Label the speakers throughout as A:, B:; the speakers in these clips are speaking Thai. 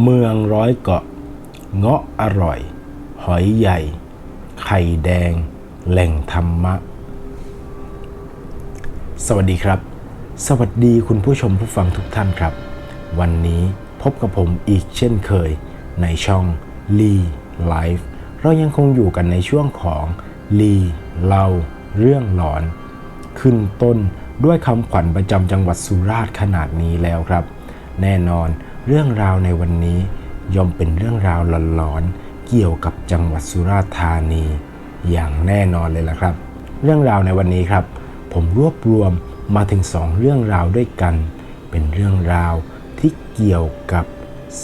A: เมืองร้อยเกาะ เงาะอร่อย หอยใหญ่ ไข่แดง แหล่งธรรมะ สวัสดีครับ สวัสดีคุณผู้ชมผู้ฟังทุกท่านครับ วันนี้พบกับผมอีกเช่นเคย ในช่องลีไลฟ์เรายังคงอยู่กันในช่วงของลีเล่าเรื่องหลอน ขึ้นต้นด้วยคำขวัญประจำจังหวัดสุราษฎร์ขนาดนี้แล้วครับ แน่นอน เรื่องราวในวันนี้ย่อมเป็นเรื่องราวหลอนๆเกี่ยวกับจังหวัดสุราษฎร์ธานี อย่างแน่นอนเลยละครับ เรื่องราวในวันนี้ครับ ผมรวบรวมมาถึงสองเรื่องราวด้วยกัน เป็นเรื่องราวที่เกี่ยวกับ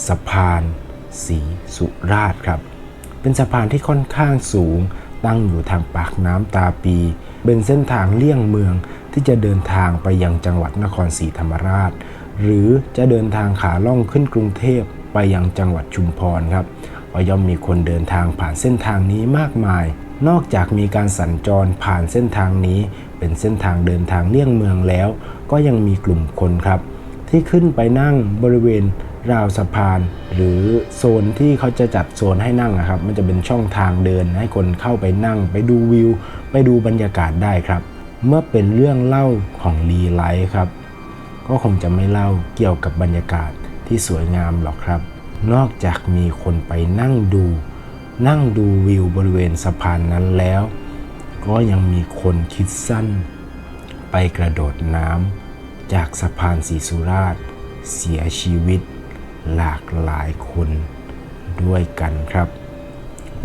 A: สะพานสีสุราษฎร์ครับ เป็นสะพานที่ค่อนข้างสูง ตั้งอยู่ทางปากน้ำตาปี เป็นเส้นทางเลี่ยงเมืองที่จะเดินทางไปยังจังหวัดนครศรีธรรมราช หรือจะเดินทางขาล่องขึ้นกรุงเทพไปยังจังหวัดชุมพรครับเพราะย่อมมีคนเดินทางผ่านเส้นทางนี้มากมาย นอกจากมีการสัญจรผ่านเส้นทางนี้ เป็นเส้นทางเดินทางเลี่ยงเมืองแล้ว ก็ยังมีกลุ่มคนครับ ที่ขึ้นไปนั่งบริเวณราวสะพาน หรือโซนที่เขาจะจัดโซนให้นั่งอะครับ มันจะเป็นช่องทางเดินให้คนเข้าไปนั่ง ไปดูวิว ไปดูบรรยากาศได้ครับ เมื่อเป็นเรื่องเล่าของลีไลท์ครับ ก็คงจะไม่เล่าเกี่ยวกับบรรยากาศที่สวยงามหรอกครับ นอกจากมีคนไปนั่งดู นั่งดูวิวบริเวณสะพานนั้นแล้ว ก็ยังมีคนคิดสั้น ไปกระโดดน้ำจากสะพานศรีสุราษฎร์เสียชีวิต หลากหลายคนด้วยกันครับ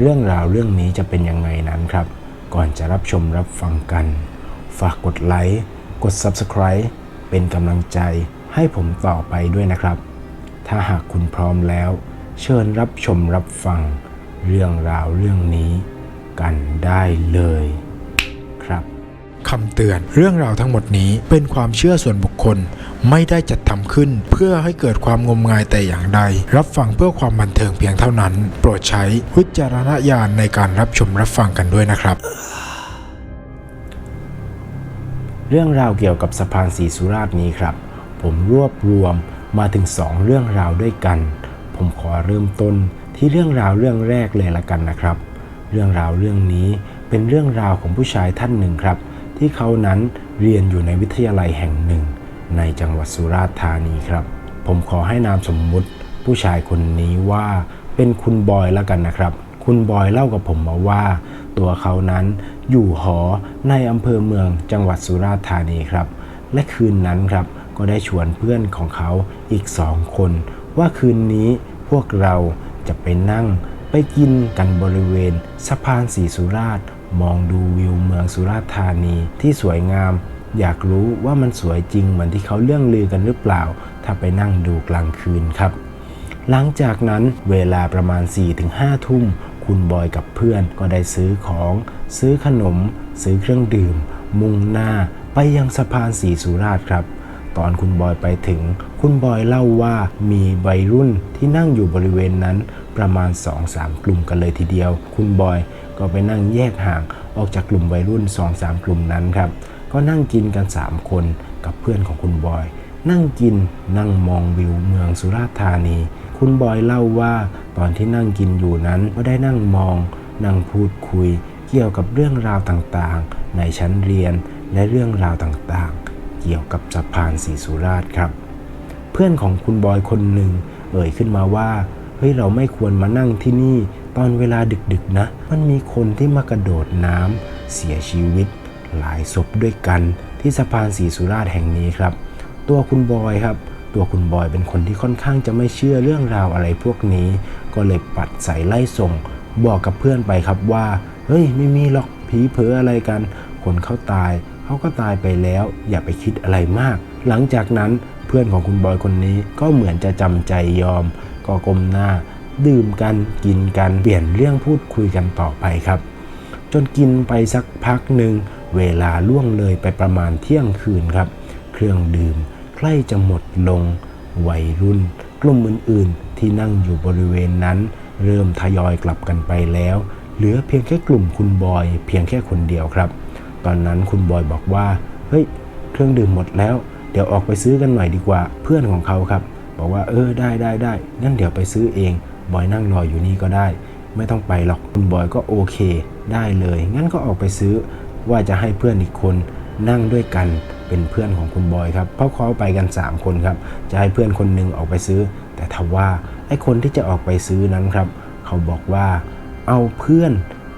A: เรื่องราวเรื่องนี้จะเป็นยังไงนั้นครับ ก่อนจะรับชมรับฟังกัน ฝากกดไลค์ กด Subscribe เป็นกำลังใจให้ผมต่อไปด้วยนะครับ ถ้าหากคุณพร้อมแล้ว เชิญรับชมรับฟัง เรื่องราวเรื่องนี้ กันได้เลย ครับ
B: คำเตือนเรื่องราวทั้งหมดนี้เป็นความเชื่อส่วนบุคคล ไม่ได้จัดทำขึ้น เพื่อให้เกิดความงมงายแต่อย่างใด รับฟังเพื่อความบันเทิงเพียงเท่านั้น โปรดใช้วิจารณญาณในการรับชมรับฟังกันด้วยนะครับ
A: เรื่องราวเกี่ยวกับสะพานสีสุราษฎร์นี้ครับ ผมรวบรวมมาถึงสองเรื่องราวด้วยกัน ผมขอเริ่มต้นที่เรื่องราวเรื่องแรกเลยละกันนะครับ เรื่องราวเรื่องนี้เป็นเรื่องราวของผู้ชายท่านหนึ่งครับ ที่เขานั้นเรียนอยู่ในวิทยาลัยแห่งหนึ่ง ในจังหวัดสุราษฎร์ธานีครับ ผมขอให้นามสมมุติผู้ชายคนนี้ว่าเป็นคุณบอยล้วกันนะครับ คุณบอยเล่ากับผมมาว่า ตัวเขานั้นอยู่หอในอำเภอเมืองจังหวัดสุราษฎร์ธานีครับ และคืนนั้นครับก็ได้ชวนเพื่อนของเขาอีกสองคน ว่าคืนนี้พวกเราจะไปนั่งไปกินกันบริเวณสะพานสีสุราษฎร์มองดูวิวเมืองสุราษฎร์ธานีที่สวยงาม อยากรู้ว่ามันสวยจริงเหมือนที่เขาเรื่องลือกันหรือเปล่า ถ้าไปนั่งดูกลางคืนครับ หลังจากนั้นเวลาประมาณ 4-5 ทุ่ม คุณบอยกับเพื่อนก็ได้ซื้อของ ซื้อขนม ซื้อเครื่องดื่ม มุ่งหน้าไปยังสะพานสีสุราษฎร์ครับ ตอนคุณบอยไปถึง คุณบอยเล่าว่ามีวัยรุ่นที่นั่งอยู่บริเวณนั้นประมาณ 2-3 กลุ่มกันเลยทีเดียว คุณบอยก็ไปนั่งแยกห่างออกจากกลุ่มวัยรุ่น 2-3 กลุ่มนั้นครับ ก็นั่งกินกัน 3 คนกับเพื่อนของคุณบอย นั่งกินนั่งมองวิวเมืองสุราษฎร์ธานี คุณบอยเล่าว่าตอนที่นั่งกินอยู่นั้นก็ได้นั่งมอง นั่งพูดคุย เกี่ยวกับเรื่องราวต่างๆ ในชั้นเรียนและเรื่องราวต่างๆ เกี่ยวกับสะพานสีสุราษฎร์ครับ เพื่อนของคุณบอยคนหนึ่ง เอ่ยขึ้นมาว่าเฮ้ยเราไม่ควรมานั่งที่นี่ ตอนเวลาดึกๆนะ มันมีคนที่มากระโดดน้ำเสียชีวิต หลายศพด้วยกันที่สะพานสีสุราษฎร์แห่งนี้ครับ ตัวคุณบอยครับ ตัวคุณบอยเป็นคนที่ค่อนข้างจะไม่เชื่อเรื่องราวอะไรพวกนี้ ก็เลยปัดใส่ไล่ส่ง บอกกับเพื่อนไปครับว่า เฮ้ย ไม่มีหรอกผีเผลออะไรกัน คนเขาตายเขาก็ตายไปแล้ว อย่าไปคิดอะไรมาก หลังจากนั้นเพื่อนของคุณบอยคนนี้ก็เหมือนจะจำใจยอม ก็ก้มหน้า ดื่มกันกินกันเปลี่ยนเรื่องพูดคุยกันต่อไปครับ จนกินไปสักพักหนึ่งเวลาล่วงเลยไปประมาณเที่ยงคืนครับ เครื่องดื่ม ใกล้จะหมดลง วัยรุ่น กลุ่มอื่น ๆ ที่นั่งอยู่บริเวณนั้น เริ่มทยอยกลับกันไปแล้ว เหลือเพียงแค่กลุ่มคุณบอย เพียงแค่คนเดียวครับ ตอนนั้นคุณบอยบอกว่า เฮ้ย เครื่องดื่มหมดแล้ว เดี๋ยวออกไปซื้อกันหน่อยดีกว่า เพื่อนของเขาครับ บอกว่า เออ ได้ได้ได้งั้นเดี๋ยวไปซื้อเอง บอยนั่งรออยู่นี่ก็ได้ ไม่ต้องไปหรอก คุณบอยก็โอเค ได้เลย งั้นก็ออกไปซื้อ ว่าจะให้เพื่อนอีกคนนั่งด้วยกัน เป็นเพื่อนของคุณบอยครับเพราะเขาไปกัน 3 คนครับ จะให้เพื่อนคนหนึ่งออกไปซื้อ แต่ทว่าไอ้คนที่จะออกไปซื้อนั้นครับ เขาบอกว่าเอาเพื่อน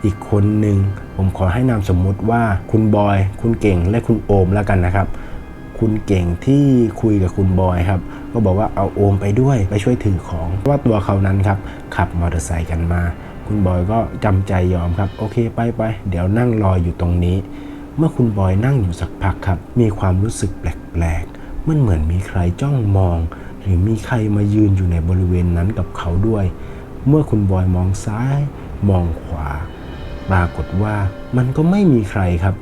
A: อีกคนหนึ่งผมขอให้นามสมมุติว่าคุณบอย คุณเก่งและคุณโอมแล้วกันนะครับ คุณเก่งที่คุยกับคุณบอยครับ ก็บอกว่าเอาโอมไปด้วยไปช่วยถือของเพราะว่าตัวเขานั้นครับขับมอเตอร์ไซค์กันมา คุณบอยก็จำใจยอมครับ โอเคไปไปเดี๋ยวนั่งรออยู่ตรงนี้ เมื่อคุณบอยนั่งอยู่สักพักครับ มีความรู้สึกแปลกๆ มันเหมือนมีใครจ้องมอง หรือมีใครมายืนอยู่ในบริเวณนั้นกับเขาด้วย เมื่อคุณบอยมองซ้าย มองขวา ปรากฏว่ามันก็ไม่มีใครครับ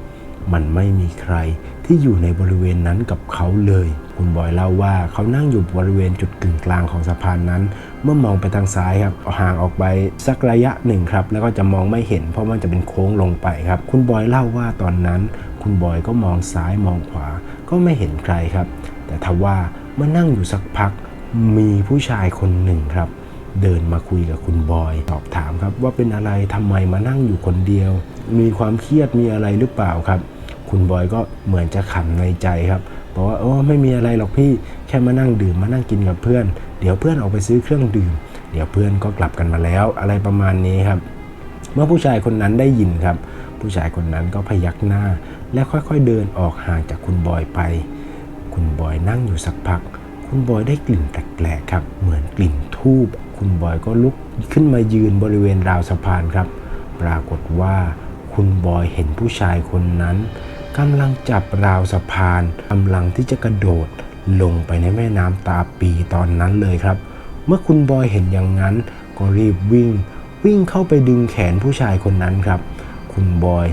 A: มันไม่มีใครที่อยู่ในบริเวณนั้นกับเขาเลย คุณบอยเล่าว่าเขานั่งอยู่บริเวณจุดกึ่งกลางของสะพานนั้น เมื่อมองไปทางซ้ายครับห่างออกไปสักระยะหนึ่งครับ แล้วก็จะมองไม่เห็น เพราะมันจะเป็นโค้งลงไปครับ คุณบอยเล่าว่าตอนนั้น คุณบอยก็มองซ้ายมองขวา ก็ไม่เห็นใครครับ แต่ทว่าเมื่อนั่งอยู่สักพัก มีผู้ชายคนหนึ่งครับเดินมาคุยกับคุณบอยสอบถามครับว่าเป็นอะไรทำไมมานั่งอยู่คนเดียว มีความเครียดมีอะไรหรือเปล่าครับ คุณบอยก็เหมือนจะขำในใจครับบอกว่าโอ้ไม่มีอะไรหรอกพี่แค่มานั่งดื่มมานั่งกินกับเพื่อน เดี๋ยวเพื่อนออกไปซื้อเครื่องดื่ม เดี๋ยวเพื่อนก็กลับกันมาแล้ว อะไรประมาณนี้ครับ เมื่อผู้ชายคนนั้นได้ยินครับ ผู้ชายคนนั้นก็พยักหน้า และค่อยๆเดินออกห่างจากคุณบอยไป คุณบอยนั่งอยู่สักพัก คุณบอยได้กลิ่นแปลกๆครับ เหมือนกลิ่นทูบคุณบอยก็ลุกขึ้นมายืนบริเวณราวสะพานครับ ปรากฏว่าคุณบอยเห็นผู้ชายคนนั้น กำลังจับราวสะพานกำลังที่จะกระโดดลงไปในแม่น้ำตาปีตอนนั้นเลยครับ เมื่อคุณบอยเห็นอย่างนั้น ก็รีบวิ่ง วิ่งเข้าไปดึงแขนผู้ชายคนนั้นครับ คุณบอย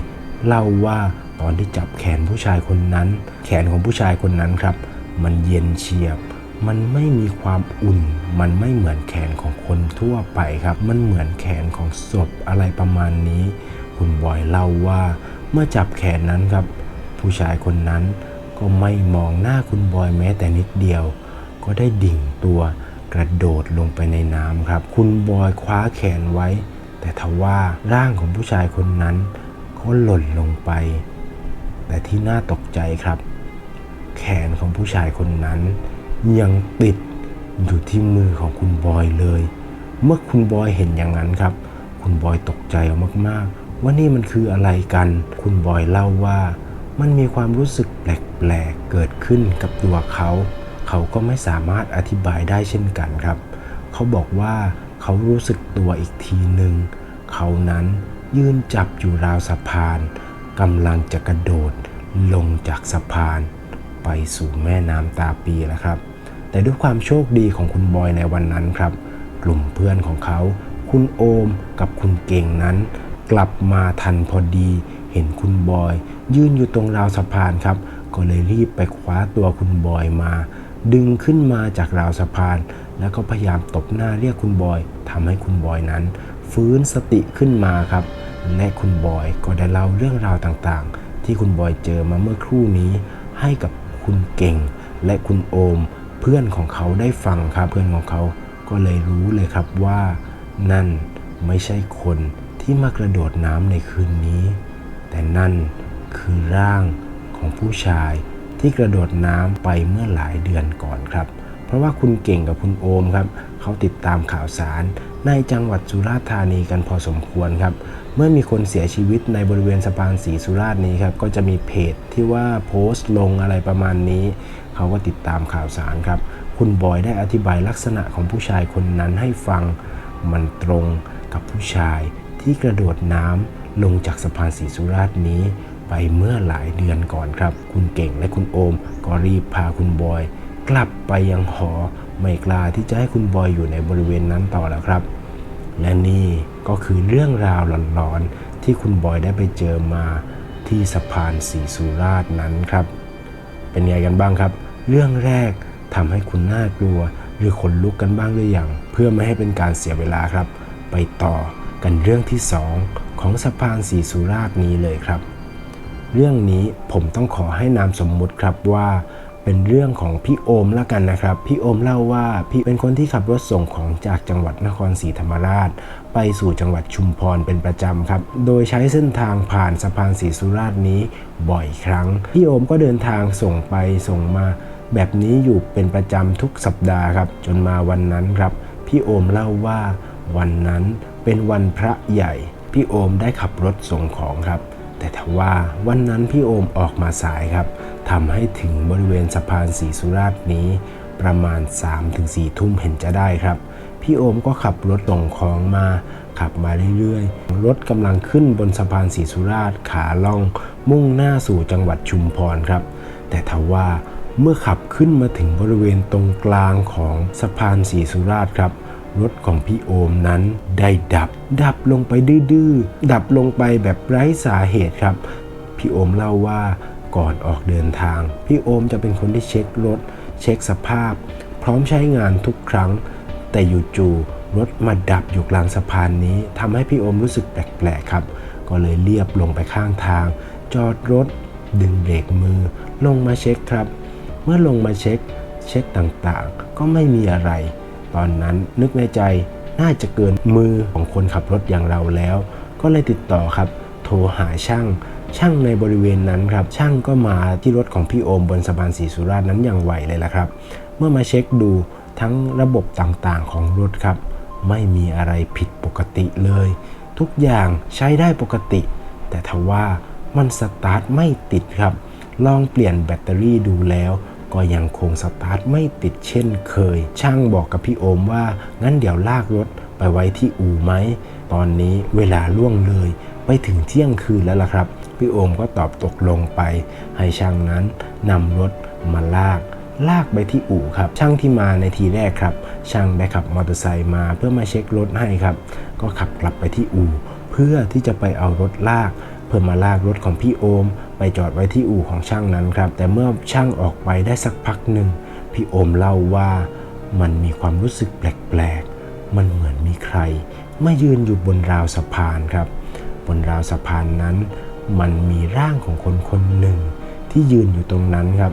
A: เล่าว่าตอนที่จับแขนผู้ชายคนนั้น แขนของผู้ชายคนนั้นครับ มันเย็นเฉียบ มันไม่มีความอุ่น มันไม่เหมือนแขนของคนทั่วไปครับ มันเหมือนแขนของศพอะไรประมาณนี้ คุณบอยเล่าว่าเมื่อจับแขนนั้นครับ ผู้ชายคนนั้นก็ไม่มองหน้าคุณบอยแม้แต่นิดเดียว ก็ได้ดิ่งตัวกระโดดลงไปในน้ำครับ คุณบอยคว้าแขนไว้ แต่ทว่าร่างของผู้ชายคนนั้นก็หล่นลงไป แต่ที่น่าตกใจครับ แขนของผู้ชายคนนั้น ยังติดอยู่ที่มือของคุณบอยเลย เมื่อคุณบอยเห็นอย่างนั้นครับ คุณบอยตกใจมากๆ ว่านี่มันคืออะไรกัน คุณบอยเล่าว่า มันมีความรู้สึกแปลกๆเกิดขึ้นกับตัวเขา เขาก็ไม่สามารถอธิบายได้เช่นกันครับ เขาบอกว่าเขารู้สึกตัวอีกทีหนึ่ง เขานั้นยืนจับอยู่ราวสะพานกำลังจะกระโดดลงจากสะพาน ไปสู่แม่น้ำตาปีแล้วครับ แต่ด้วยความโชคดีของคุณบอยในวันนั้นครับ กลุ่มเพื่อนของเขา คุณโอมกับคุณเก่งนั้น กลับมาทันพอดี เห็นคุณบอย ยืนอยู่ตรงราวสะพานครับ ก็เลยรีบไปคว้าตัวคุณบอยมา ดึงขึ้นมาจากราวสะพาน แล้วก็พยายามตบหน้าเรียกคุณบอยทำให้คุณบอยนั้น ฟื้นสติขึ้นมาครับ และคุณบอยก็ได้เล่าเรื่องราวต่างๆ ที่คุณบอยเจอมาเมื่อครู่นี้ ให้กับคุณเก่ง และคุณโอม เพื่อนของเขาได้ฟังครับเพื่อนของเขาก็เลยรู้เลยครับว่า นั่นไม่ใช่คนที่มากระโดดน้ำในคืนนี้ แต่นั่นคือร่างของผู้ชายที่กระโดดน้ำไปเมื่อหลายเดือนก่อนครับ เพราะว่าคุณเก่งกับคุณโอมครับ เขาติดตามข่าวสารในจังหวัดสุราษฎร์ธานีกันพอสมควรครับ เมื่อมีคนเสียชีวิตในบริเวณสะพานสีสุราษฎร์นี้ครับ ก็จะมีเพจที่ว่าโพสต์ลงอะไรประมาณนี้ เขาก็ติดตามข่าวสารครับ คุณบอยได้อธิบายลักษณะของผู้ชายคนนั้นให้ฟัง มันตรงกับผู้ชายที่กระโดดน้ำ ลงจากสะพานสีสุราษฎร์นี้ไปเมื่อหลายเดือนก่อนครับ คุณเก่งและคุณโอม ก็รีบพาคุณบอย กลับไปยังหอ ไม่กล้าที่จะให้คุณบอยอยู่ในบริเวณนั้นต่อแล้วครับ และนี่ก็คือเรื่องราวหลอนๆที่คุณบอยได้ไปเจอมาที่สะพานสีสุราษฎร์นั้นครับ เป็นไงกันบ้างครับ เรื่องแรกทำให้คุณน่ากลัว หรือขนลุกกันบ้างหรือยังเพื่อไม่ให้เป็นการเสียเวลาครับ ไปต่อกันเรื่องที่2 ของสะพานสีสุราษฎร์นี้เลยครับ เรื่องนี้ผมต้องขอให้นามสมมุติครับว่า เป็นเรื่องของพี่โอมแล้วกันนะครับ พี่โอมเล่าว่าพี่เป็นคนที่ขับรถส่งของจากจังหวัดนครศรีธรรมราช ไปสู่จังหวัดชุมพรเป็นประจำครับ โดยใช้เส้นทางผ่านสะพานศรีสุราษฎร์นี้บ่อยครั้ง พี่โอมก็เดินทางส่งไปส่งมาแบบนี้อยู่เป็นประจำทุกสัปดาห์ครับ จนมาวันนั้นครับ พี่โอมเล่าว่าวันนั้นเป็นวันพระใหญ่ พี่โอมได้ขับรถส่งของครับ แต่ทว่าวันนั้นพี่โอมออกมาสายครับทำให้ถึงบริเวณสะพานศรีสุราษฎร์นี้ ประมาณ 3-4 ทุ่มเห็นจะได้ครับ พี่โอมก็ขับรถส่งของมาขับมาเรื่อยๆ รถกำลังขึ้นบนสะพานศรีสุราษฎร์ขาล่อง มุ่งหน้าสู่จังหวัดชุมพรครับ แต่ทว่าเมื่อขับขึ้นมาถึงบริเวณตรงกลางของสะพานศรีสุราษฎร์ครับ รถของพี่โอมนั้นได้ดับ ดับลงไปดื้อๆ ดับลงไปแบบไร้สาเหตุครับ พี่โอมเล่าว่าก่อนออกเดินทาง พี่โอมจะเป็นคนที่เช็ครถ เช็คสภาพ พร้อมใช้งานทุกครั้ง แต่อยู่จู่รถมาดับอยู่กลางสะพานนี้ทำให้พี่โอมรู้สึกแปลกๆครับ ก็เลยเรียบลงไปข้างทาง จอดรถ ดึงเบรกมือ ลงมาเช็คครับ เมื่อลงมาเช็ค เช็คต่างๆ ก็ไม่มีอะไร ตอนนั้นนึกในใจน่าจะเกินมือของคนขับรถอย่างเราแล้ว ก็เลยติดต่อครับ โทรหาช่าง ช่างในบริเวณนั้นครับ ช่างก็มาที่รถของพี่โอมบนสะพานศรีสุราษฎร์นั้นอย่างไวเลยละครับ เมื่อมาเช็คดูทั้งระบบต่างๆของรถครับ ไม่มีอะไรผิดปกติเลย ทุกอย่างใช้ได้ปกติ แต่ทว่ามันสตาร์ทไม่ติดครับ ลองเปลี่ยนแบตเตอรี่ดูแล้ว ก็ยังคงสตาร์ทไม่ติดเช่นเคย ช่างบอกกับพี่โอมว่า งั้นเดี๋ยวลากรถไปไว้ที่อู่ไหม ตอนนี้เวลาล่วงเลย ไปถึงเที่ยงคืนแล้วล่ะครับ พี่โอมก็ตอบตกลงไป ให้ช่างนั้นนำรถมาลากลากไปที่อู่ครับ ช่างที่มาในทีแรกครับ ช่างได้ขับมอเตอร์ไซค์มาเพื่อมาเช็ครถให้ครับ ก็ขับกลับไปที่อู่ เพื่อที่จะไปเอารถลาก เพื่อมาลากรถของพี่โอม ไปจอดไว้ที่อู่ของช่างนั้นครับ แต่เมื่อช่างออกไปได้สักพักหนึ่งพี่โอมเล่าว่ามันมีความรู้สึกแปลกๆ มันเหมือนมีใครมายืนอยู่บนราวสะพานครับ บนราวสะพานนั้น มันมีร่างของคนคนหนึ่งที่ยืนอยู่ตรงนั้นครับ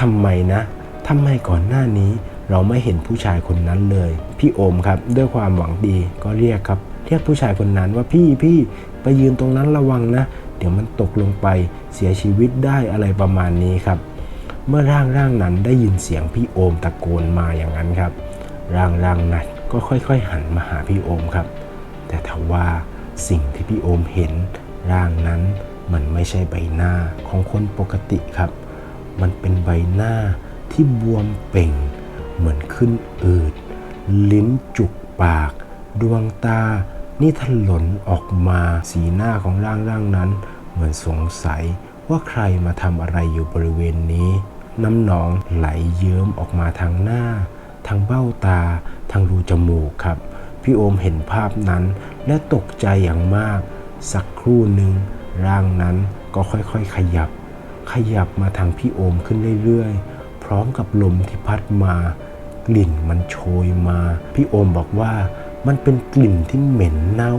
A: ทำไมนะทำไมก่อนหน้านี้เราไม่เห็นผู้ชายคนนั้นเลย พี่โอมครับด้วยความหวังดีก็เรียกครับ เรียกผู้ชายคนนั้นว่าพี่พี่ไปยืนตรงนั้นระวังนะ ดี๋ยวมันตกลงไปเสียชีวิตได้อะไรประมาณนี้ครับ เมื่อร่างร่างนั้นได้ยินเสียงพี่โอมตะโกนมาอย่างนั้นครับ ร่างร่างนั้นก็ค่อยๆ หันมาหาพี่โอมครับ แต่ทว่าสิ่งที่พี่โอมเห็น ร่างนั้นมันไม่ใช่ใบหน้าของคนปกติครับ มันเป็นใบหน้าที่บวมเป่ง เหมือนขึ้นอืด ลิ้นจุกปาก ดวงตา นี่ถลนออกมา สีหน้าของร่างร่างนั้น เหมือนสงสัยว่าใครมาทำอะไรอยู่บริเวณนี้ น้ำหนองไหลเยิ้มออกมาทางหน้า ทางเบ้าตา ทางรูจมูกครับ พี่โอมเห็นภาพนั้นและตกใจอย่างมาก สักครู่หนึ่งร่างนั้นก็ค่อยๆขยับ ขยับมาทางพี่โอมขึ้นเรื่อยๆ พร้อมกับลมที่พัดมา กลิ่นมันโชยมา พี่โอมบอกว่ามันเป็นกลิ่นที่เหม็นเน่า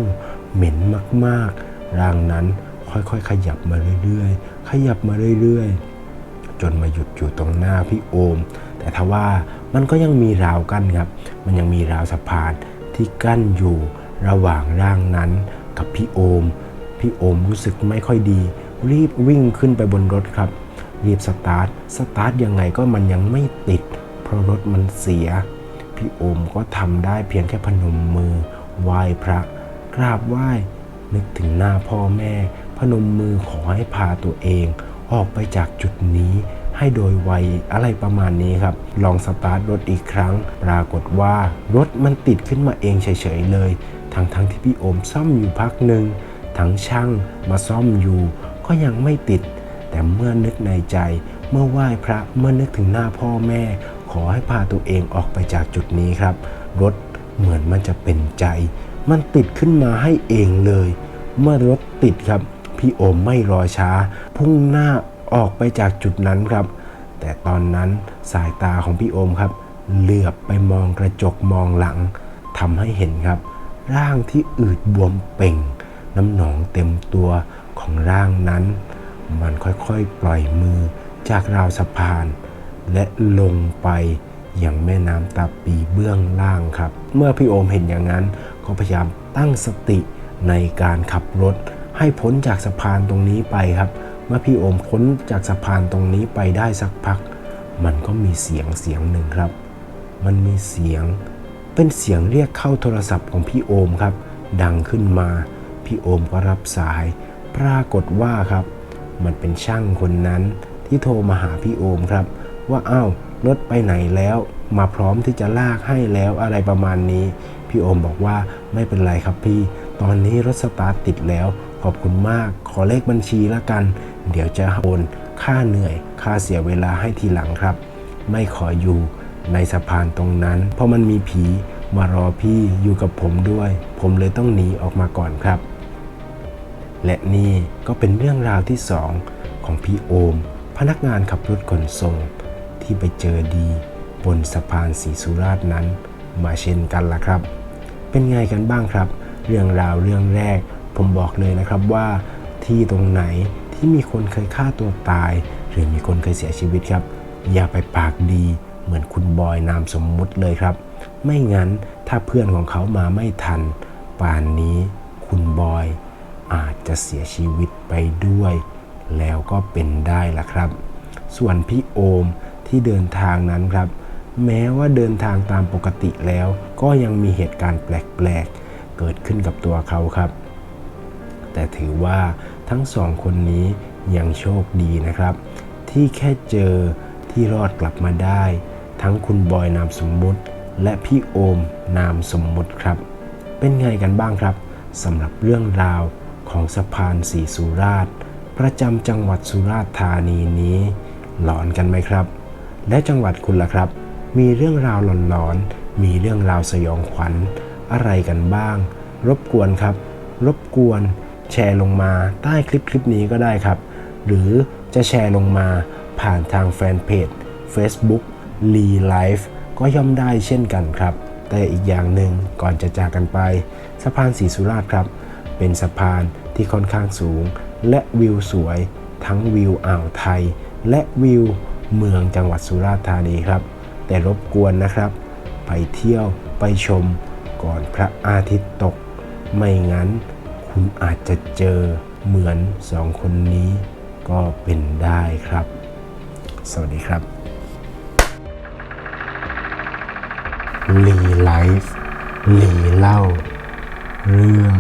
A: เหม็นมากๆ ร่างนั้น ค่อยๆ ขยับมาเรื่อยๆ ขยับมาเรื่อยๆ จนมาหยุดอยู่ตรงหน้าพี่โอม แต่ทว่ามันก็ยังมีราวกั้นครับ มันยังมีราวสะพานที่กั้นอยู่ระหว่างร่างนั้นกับพี่โอม พี่โอมรู้สึกไม่ค่อยดี รีบวิ่งขึ้นไปบนรถครับ รีบสตาร์ท สตาร์ทยังไงก็มันยังไม่ติด เพราะรถมันเสีย พี่โอมก็ทำได้เพียงแค่พนมมือไหว้พระกราบไหว้นึกถึงหน้าพ่อแม่ นมมือขอให้พาตัวเอง ออกไปจากจุดนี้ให้โดยไวอะไรประมาณนี้ครับ ลองสตาร์ทรถอีกครั้ง ปรากฏว่ารถมันติดขึ้นมาเองเฉยๆเลย ทั้งๆทที่พี่โอมซ่อมอยู่พักหนึ่งทั้งช่างมาซ่อมอยู่ ก็ยังไม่ติด แต่เมื่อนึกในใจ เมื่อไหว้พระเมื่อนึกถึงหน้าพ่อแม่ ขอให้พาตัวเองออกไปจากจุดนี้ครับ รถเหมือนมันจะเป็นใจ มันติดขึ้นมาให้เองเลย เมื่อรถติดครับ พี่โอมไม่รอช้า พุ่งหน้าออกไปจากจุดนั้นครับ แต่ตอนนั้นสายตาของพี่โอมครับ เหลือบไปมองกระจกมองหลังทำให้เห็นครับ ร่างที่อืดบวมเป่ง น้ำหนองเต็มตัวของร่างนั้น มันค่อยๆปล่อยมือจากราวสะพาน และลงไปอยังแม่น้ำตาปีเบื้องล่างครับ เมื่อพี่โอมเห็นอย่างนั้น ก็พยายามตั้งสติในการขับรถ ให้พ้นจากสะพานตรงนี้ไปครับ เมื่อพี่โอมพ้นจากสะพานตรงนี้ไปได้สักพัก มันก็มีเสียงเสียงหนึ่งครับ มันมีเสียงเป็นเสียงเรียกเข้าโทรศัพท์ของพี่โอมครับ ดังขึ้นมา พี่โอมก็รับสาย ปรากฏว่าครับ มันเป็นช่างคนนั้นที่โทรมาหาพี่โอมครับ ว่าอ้าวรถไปไหนแล้ว มาพร้อมที่จะลากให้แล้วอะไรประมาณนี้ พี่โอมบอกว่าไม่เป็นไรครับพี่ ตอนนี้รถสตาร์ทติดแล้ว ขอบคุณมาก ขอเลขบัญชีละกัน เดี๋ยวจะโอนค่าเหนื่อย ค่าเสียเวลาให้ทีหลังครับ ไม่ขออยู่ในสะพานตรงนั้น เพราะมันมีผีมารอพี่อยู่กับผมด้วย ผมเลยต้องหนีออกมาก่อนครับ และนี่ก็เป็นเรื่องราวที่สองของพี่โอม พนักงานขับรถขนส่ง ที่ไปเจอดีบนสะพานสีสุราษฎร์นั้น มาเช่นกันล่ะครับ เป็นไงกันบ้างครับ เรื่องราวเรื่องแรก ผมบอกเลยนะครับว่าที่ตรงไหนที่มีคนเคยฆ่าตัวตาย หรือมีคนเคยเสียชีวิตครับ อย่าไปปากดีเหมือนคุณบอยนามสมมุติเลยครับ ไม่งั้นถ้าเพื่อนของเขามาไม่ทัน ป่านนี้คุณบอยอาจจะเสียชีวิตไปด้วย แล้วก็เป็นได้ละครับ ส่วนพี่โอมที่เดินทางนั้นครับ แม้ว่าเดินทางตามปกติแล้ว ก็ยังมีเหตุการณ์แปลกๆ เกิดขึ้นกับตัวเขาครับ แต่ถือว่าทั้งสองคนนี้ยังโชคดีนะครับ ที่แค่เจอที่รอดกลับมาได้ ทั้งคุณบอยนามสมมุติ และพี่โอมนามสมมุติครับ เป็นไงกันบ้างครับสำหรับเรื่องราวของสะพานสีสุราษฎร์ประจำจังหวัดสุราษฎร์ธานีนี้ หลอนกันไหมครับ และจังหวัดคุณล่ะครับ มีเรื่องราวหลอนๆมีเรื่องราวสยองขวัญอะไรกันบ้าง รบกวนครับ รบกวน แชร์ลงมาใต้คลิปคลิปนี้ก็ได้ครับ หรือจะแชร์ลงมาผ่านทางแฟนเพจ Facebook l e Life ก็ย่อมได้เช่นกันครับ แต่อีกอย่างหนึ่งก่อนจะจากกันไป สะพานสีสุราษฎร์ครับ เป็นสะพานที่ค่อนข้างสูง และวิวสวย ทั้งวิวอ่าวไทย และวิวเมืองจังหวัดสุราษฎร์ธานีครับ แต่รบกวนนะครับ ไปเที่ยวไปชมก่อนพระอาทิตย์ตก ไม่งั้น คุณอาจจะเจอเหมือนสองคนนี้ก็เป็นได้ครับ สวัสดีครับลีไลฟ์ลีเล่า เรื่อง